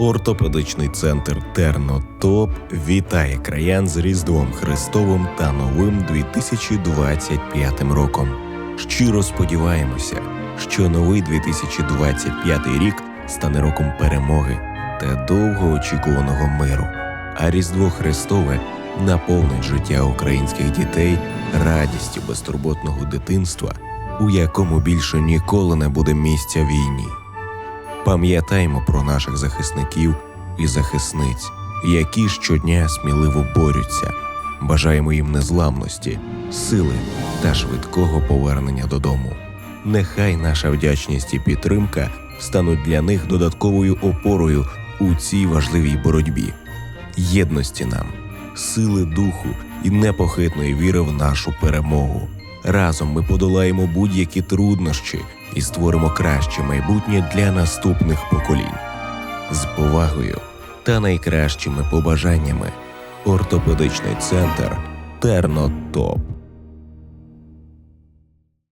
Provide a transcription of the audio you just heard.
Ортопедичний центр Тернотоп вітає краян з Різдвом Христовим та новим 2025 роком. Щиро сподіваємося, що новий 2025 рік стане роком перемоги та довгоочікуваного миру, а Різдво Христове наповнить життя українських дітей радістю безтурботного дитинства, у якому більше ніколи не буде місця війні. Пам'ятаймо про наших захисників і захисниць, які щодня сміливо борються. Бажаємо їм незламності, сили та швидкого повернення додому. Нехай наша вдячність і підтримка стануть для них додатковою опорою у цій важливій боротьбі, єдності нам, сили духу і непохитної віри в нашу перемогу. Разом ми подолаємо будь-які труднощі і створимо краще майбутнє для наступних поколінь. З повагою та найкращими побажаннями. Ортопедичний центр Тернотоп.